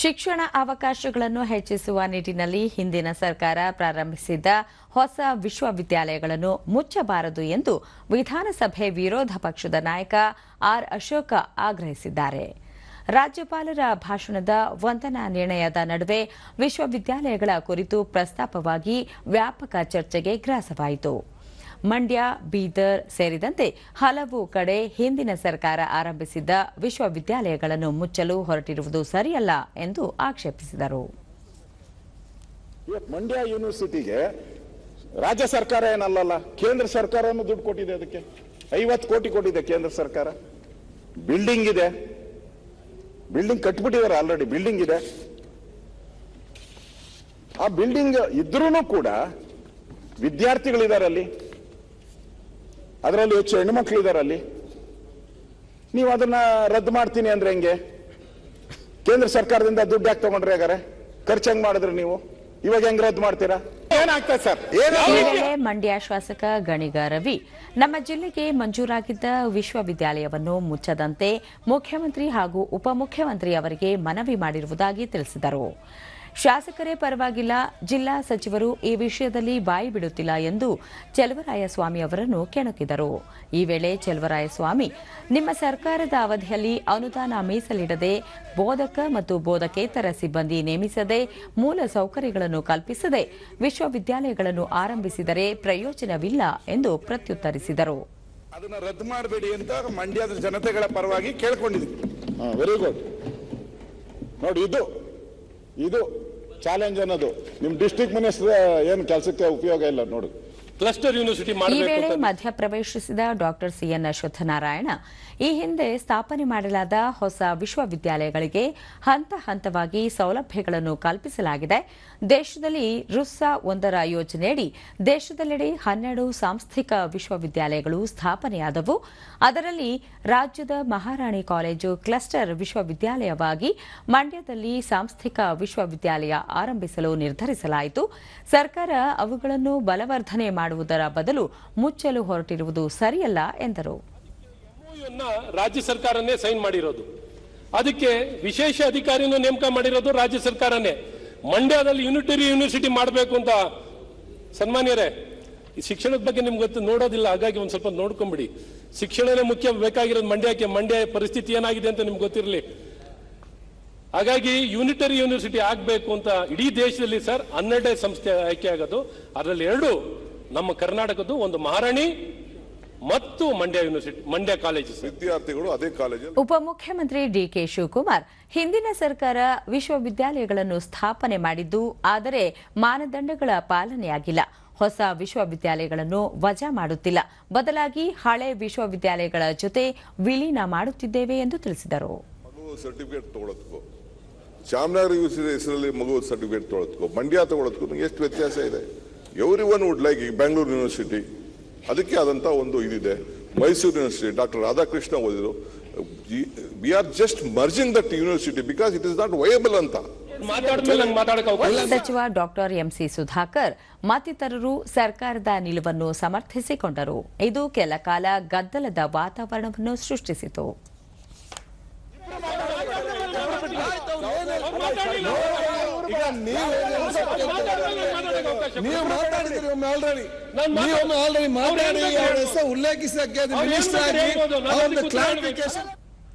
ಶಿಕ್ಷಣ ಅವಕಾಶಗಳನ್ನು ಹೆಚ್ಚಿಸುವ ನಿಟ್ಟಿನಲ್ಲಿ ಹಿಂದಿನ ಸರ್ಕಾರ ಪ್ರಾರಂಭಿಸಿದ್ದ ಹೊಸ ವಿಶ್ವವಿದ್ಯಾಲಯಗಳನ್ನು ಮುಚ್ಚಬಾರದು ಎಂದು ವಿಧಾನಸಭೆ ವಿರೋಧ ಪಕ್ಷದ ನಾಯಕ ಆರ್ ಅಶೋಕ ಆಗ್ರಹಿಸಿದ್ದಾರೆ. ರಾಜ್ಯಪಾಲರ ಭಾಷಣದ ವಂದನಾ ನಿರ್ಣಯದ ನಡುವೆ ವಿಶ್ವವಿದ್ಯಾಲಯಗಳ ಕುರಿತು ಪ್ರಸ್ತಾಪವಾಗಿ ವ್ಯಾಪಕ ಚರ್ಚೆಗೆ ಗ್ರಾಸವಾಯಿತು. ಮಂಡ್ಯ, ಬೀದರ್ ಸೇರಿದಂತೆ ಹಲವು ಕಡೆ ಹಿಂದಿನ ಸರ್ಕಾರ ಆರಂಭಿಸಿದ್ದ ವಿಶ್ವವಿದ್ಯಾಲಯಗಳನ್ನು ಮುಚ್ಚಲು ಹೊರಟಿರುವುದು ಸರಿಯಲ್ಲ ಎಂದು ಆಕ್ಷೇಪಿಸಿದರು. ಮಂಡ್ಯ ಯೂನಿವರ್ಸಿಟಿಗೆ ರಾಜ್ಯ ಸರ್ಕಾರ ಏನಲ್ಲಲ್ಲ, ಕೇಂದ್ರ ಸರ್ಕಾರನೂ ದುಡ್ಡು ಕೊಟ್ಟಿದೆ ಅದಕ್ಕೆ. ಐವತ್ತು ಕೋಟಿ ಕೊಟ್ಟಿದೆ ಕೇಂದ್ರ ಸರ್ಕಾರ. ಬಿಲ್ಡಿಂಗ್ ಇದೆ. ಬಿಲ್ಡಿಂಗ್ ಕಟ್ಬಿಟ್ಟಿದ್ದಾರೆ ಆಲ್ರೆಡಿ ಬಿಲ್ಡಿಂಗ್ ಇದೆ. ಆ ಬಿಲ್ಡಿಂಗ್ ಇದ್ರೂ ಕೂಡ ವಿದ್ಯಾರ್ಥಿಗಳಿದ್ದಾರೆ ಅಲ್ಲಿ ಅದರಲ್ಲಿ ಹೆಚ್ಚು ಮಕ್ಕಳು ಇದ್ದಾರೆ ಅಲ್ಲಿ ನೀವು ಅದನ್ನ ರದ್ದು ಮಾಡ್ತೀನಿ ಅಂದ್ರೆ ಹೆಂಗೆ? ಕೇಂದ್ರ ಸರ್ಕಾರದಿಂದ ದುಡ್ಡು ಯಾಕೆ ತಗೊಂಡ್ರೆ ಹಾಗಾರೆ ಖರ್ಚು ಹೆಂಗ್ ಮಾಡಿದ್ರಿ ನೀವು? ಇವಾಗ ಹೆಂಗ್ ರದ್ದು ಮಾಡ್ತೀರಾ? ಏನಾಗ್ತದೆ ಸರ್? ಮಂಡ್ಯ ಶಾಸಕ ಗಣಿಗ ರವಿ ನಮ್ಮ ಜಿಲ್ಲೆಗೆ ಮಂಜೂರಾಗಿದ್ದ ವಿಶ್ವವಿದ್ಯಾಲಯವನ್ನು ಮುಚ್ಚದಂತೆ ಮುಖ್ಯಮಂತ್ರಿ ಹಾಗೂ ಉಪಮುಖ್ಯಮಂತ್ರಿ ಅವರಿಗೆ ಮನವಿ ಮಾಡಿರುವುದಾಗಿ ತಿಳಿಸಿದರು. ಶಾಸಕರೇ ಪರವಾಗಿಲ್ಲ ಜಿಲ್ಲಾ ಸಚಿವರು ಈ ವಿಷಯದಲ್ಲಿ ಬಾಯಿ ಬಿಡುತ್ತಿಲ್ಲ ಎಂದು ಚೆಲುವರಾಯಸ್ವಾಮಿ ಅವರನ್ನು ಕೆಣಕಿದರು. ಈ ವೇಳೆ ಚೆಲುವರಾಯಸ್ವಾಮಿ ನಿಮ್ಮ ಸರ್ಕಾರದ ಅವಧಿಯಲ್ಲಿ ಅನುದಾನ ಮೀಸಲಿಡದೆ ಬೋಧಕ ಮತ್ತು ಬೋಧಕೇತರ ಸಿಬ್ಬಂದಿ ನೇಮಿಸದೆ ಮೂಲ ಸೌಕರ್ಯಗಳನ್ನು ಕಲ್ಪಿಸದೆ ವಿಶ್ವವಿದ್ಯಾಲಯಗಳನ್ನು ಆರಂಭಿಸಿದರೆ ಪ್ರಯೋಜನವಿಲ್ಲ ಎಂದು ಪ್ರತ್ಯುತ್ತರಿಸಿದರು. ಅದನ್ನ ರದ್ದು ಮಾಡಬೇಡಿ ಅಂತ ಮಂಡ್ಯದ ಜನತೆಗಳ ಪರವಾಗಿ ಕೇಳ್ಕೊಂಡಿದ್ವಿ ವೆರಿ ಗುಡ್ ನೋಡಿ ಇದು ಇದು ಚಾಲೆಂಜ್ ಅನ್ನೋದು. ನಿಮ್ ಡಿಸ್ಟ್ರಿಕ್ಟ್ ಮಿನಿಸ್ಟರ್ ಏನು ಕೆಲಸಕ್ಕೆ ಉಪಯೋಗ ಇಲ್ಲ ನೋಡು. ಕ್ಲಸ್ಟರ್ ಯೂನಿವರ್ಸಿಟಿ ಈ ವೇಳೆ ಮಧ್ಯಪ್ರವೇಶಿಸಿದ ಡಾಕ್ಟರ್ ಸಿಎನ್ ಅಶ್ವತ್ಥನಾರಾಯಣ ಈ ಹಿಂದೆ ಸ್ಥಾಪನೆ ಮಾಡಲಾದ ಹೊಸ ವಿಶ್ವವಿದ್ಯಾಲಯಗಳಿಗೆ ಹಂತ ಹಂತವಾಗಿ ಸೌಲಭ್ಯಗಳನ್ನು ಕಲ್ಪಿಸಲಾಗಿದೆ. ದೇಶದಲ್ಲಿ ರುಸ್ಸಾ ಒಂದರ ಯೋಜನೆಯಡಿ ದೇಶದೆಲ್ಲೆಡೆ ಹನ್ನೆರಡು ಸಾಂಸ್ಥಿಕ ವಿಶ್ವವಿದ್ಯಾಲಯಗಳು ಸ್ಥಾಪನೆಯಾದವು. ಅದರಲ್ಲಿ ರಾಜ್ಯದ ಮಹಾರಾಣಿ ಕಾಲೇಜು ಕ್ಲಸ್ಟರ್ ವಿಶ್ವವಿದ್ಯಾಲಯವಾಗಿ ಮಂಡ್ಯದಲ್ಲಿ ಸಾಂಸ್ಥಿಕ ವಿಶ್ವವಿದ್ಯಾಲಯ ಆರಂಭಿಸಲು ನಿರ್ಧರಿಸಲಾಯಿತು. ಸರ್ಕಾರ ಅವುಗಳನ್ನು ಬಲವರ್ಧನೆ ಮಾಡುವುದರ ಬದಲು ಮುಚ್ಚಲು ಹೊರಟಿರುವುದು ಸರಿಯಲ್ಲ ಎಂದರು. ರಾಜ್ಯ ಸರ್ಕಾರನೇ ಸೈನ್ ಮಾಡಿರೋದು. ಅದಕ್ಕೆ ವಿಶೇಷ ಅಧಿಕಾರಿಯನ್ನು ನೇಮಕ ಮಾಡಿರೋದು ರಾಜ್ಯ ಸರ್ಕಾರನೇ. ಮಂಡ್ಯದಲ್ಲಿ ಯೂನಿಟರಿ ಯೂನಿವರ್ಸಿಟಿ ಮಾಡಬೇಕು ಅಂತ ಸನ್ಮಾನ್ಯರೇ, ಈ ಶಿಕ್ಷಣದ ಬಗ್ಗೆ ನಿಮ್ಗೆ ಗೊತ್ತು, ನೋಡೋದಿಲ್ಲ, ಹಾಗಾಗಿ ಒಂದು ಸ್ವಲ್ಪ ನೋಡ್ಕೊಂಬಿಡಿ. ಶಿಕ್ಷಣನೇ ಮುಖ್ಯ, ಬೇಕಾಗಿರೋದು ಮಂಡ್ಯಕ್ಕೆ ಮಂಡ್ಯ ಪರಿಸ್ಥಿತಿ ಏನಾಗಿದೆ ಅಂತ ನಿಮ್ಗೆ ಗೊತ್ತಿರಲಿ. ಹಾಗಾಗಿ ಯೂನಿಟರಿ ಯೂನಿವರ್ಸಿಟಿ ಆಗಬೇಕು ಅಂತ ಇಡೀ ದೇಶದಲ್ಲಿ ಸರ್ ಹನ್ನೆರಡೇ ಸಂಸ್ಥೆ ಆಯ್ಕೆ ಆಗೋದು. ಅದರಲ್ಲಿ ಎರಡು ನಮ್ಮ ಕರ್ನಾಟಕದ್ದು ಒಂದು ಮಹಾರಾಣಿ ಮತ್ತು ಮಂಡ್ಯ ಯೂನಿವರ್ಸಿಟಿ ಮಂಡ್ಯ ಕಾಲೇಜು ವಿದ್ಯಾರ್ಥಿಗಳು ಅದೇ ಕಾಲೇಜು ಉಪಮುಖ್ಯಮಂತ್ರಿ ಡಿಕೆ ಶಿವಕುಮಾರ್ ಹಿಂದಿನ ಸರ್ಕಾರ ವಿಶ್ವವಿದ್ಯಾಲಯಗಳನ್ನು ಸ್ಥಾಪನೆ ಮಾಡಿದ್ದು ಆದರೆ ಮಾನದಂಡಗಳ ಪಾಲನೆಯಾಗಿಲ್ಲ. ಹೊಸ ವಿಶ್ವವಿದ್ಯಾಲಯಗಳನ್ನು ವಜಾ ಮಾಡುತ್ತಿಲ್ಲ. ಬದಲಾಗಿ ಹಳೆ ವಿಶ್ವವಿದ್ಯಾಲಯಗಳ ಜೊತೆ ವಿಲೀನ ಮಾಡುತ್ತಿದ್ದೇವೆ ಎಂದು ತಿಳಿಸಿದರು. ಸರ್ಟಿಫಿಕೇಟ್ ಯೂನಿವರ್ಸಿಟಿ ಹೆಸರಲ್ಲಿ ಮಗು ಸರ್ಟಿಫಿಕೇಟ್ ತಗೊಳೋದಕ್ಕೂ ಮಂಡ್ಯ ತಗೊಳ್ಳೋದು ಎಷ್ಟು ವ್ಯತ್ಯಾಸ ಇದೆ? ಎವ್ರಿ ಒನ್ ವುಡ್ ಲೈಕ್ ಈಗ ಬೆಂಗಳೂರು ಯೂನಿವರ್ಸಿಟಿ ಅದಕ್ಕೆ ಆದಂತ ಒಂದು ಇದಿದೆ. ಮೈಸೂರು ಯೂನಿವರ್ಸಿಟಿ ಡಾಕ್ಟರ್ ರಾಧಾಕೃಷ್ಣ ಓದಿದ್ರು. We are just merging that university because it is not viable ಅಂತ. ಸಚಿವ ಡಾಕ್ಟರ್ ಎಂಸಿ ಸುಧಾಕರ್ ಮತ್ತಿತರರು ಸರ್ಕಾರದ ನಿಲುವನ್ನು ಸಮರ್ಥಿಸಿಕೊಂಡರು. ಇದು ಕೆಲ ಕಾಲ ಗದ್ದಲದ ವಾತಾವರಣವನ್ನು ಸೃಷ್ಟಿಸಿತು. ಈಗ ನೀವು ಮಾತಾಡಿದ್ರಿ ಒಮ್ಮೆ ಆಲ್ರೆಡಿ ನೀವೊಮ್ಮೆ ಆಲ್ರೆಡಿ ಮಾತಾಡಿ ಅವರ ಹೆಸರು ಉಲ್ಲೇಖಿಸಕ್ಕೆ ಅದು ಏನ್ ಮಿನಿಸ್ಟರ್ ಆಗಿ ಕ್ಲಾರಿಫಿಕೇಶನ್